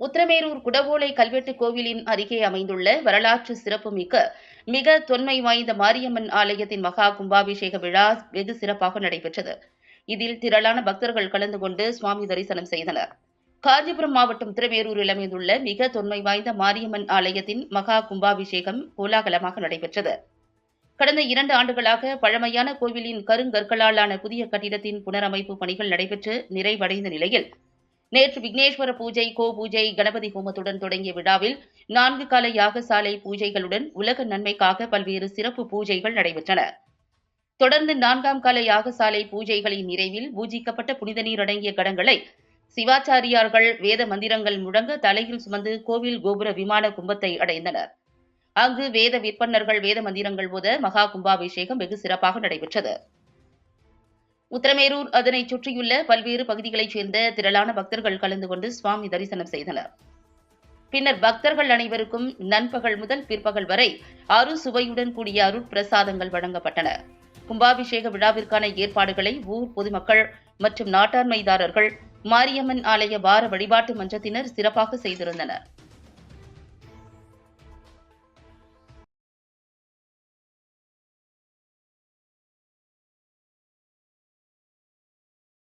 உத்திரமேரூர் குடவோலை கல்வெட்டு கோவிலின் அருகே அமைந்துள்ள வரலாற்று சிறப்புமிக்க மிக தொன்மை வாய்ந்த மாரியம்மன் ஆலயத்தின் மகா கும்பாபிஷேக விழா வெகு சிறப்பாக நடைபெற்றது. இதில் திரளான பக்தர்கள் கலந்து கொண்டு சுவாமி தரிசனம் செய்தனர். காஞ்சிபுரம் மாவட்டம் உத்திரமேரூரில் அமைந்துள்ள மிக தொன்மை வாய்ந்த மாரியம்மன் ஆலயத்தின் மகா கும்பாபிஷேகம் கோலாகலமாக நடைபெற்றது. கடந்த இரண்டு ஆண்டுகளாக பழமையான கோவிலின் கருங்கற்களாலான புதிய கட்டிடத்தின் புனரமைப்பு பணிகள் நடைபெற்று நிறைவடைந்த நிலையில் நேற்று விக்னேஸ்வர பூஜை கோ பூஜை கணபதி ஹோமத்துடன் தொடங்கிய விழாவில் நான்கு கால யாகசாலை பூஜைகளுடன் உலக நன்மைக்காக பல்வேறு சிறப்பு பூஜைகள் நடைபெற்றன. தொடர்ந்து நான்காம் கால யாகசாலை பூஜைகளின் நிறைவில் பூஜிக்கப்பட்ட புனித நீர் அடங்கிய கடங்களை சிவாச்சாரியார்கள் வேத மந்திரங்கள் முழங்க தலையில் சுமந்து கோவில் கோபுர விமான கும்பத்தை அடைந்தனர். அங்கு வேத விற்பன்னர்கள் வேத மந்திரங்கள் போத மகா கும்பாபிஷேகம் வெகு சிறப்பாக நடைபெற்றது. உத்தரமேரூர் அதனைச் சுற்றியுள்ள பல்வேறு பகுதிகளைச் சேர்ந்த திரளான பக்தர்கள் கலந்து கொண்டு சுவாமி தரிசனம் செய்தனர். பின்னர் பக்தர்கள் அனைவருக்கும் நண்பகல் முதல் பிற்பகல் வரை அறு சுவையுடன் கூடிய அருட்பிரசாதங்கள் வழங்கப்பட்டன. கும்பாபிஷேக விழாவிற்கான ஏற்பாடுகளை ஊர் பொதுமக்கள் மற்றும் நாட்டாண்மைதாரர்கள் மாரியம்மன் ஆலய வார வழிபாட்டு மன்றத்தினர் சிறப்பாக செய்திருந்தனர்.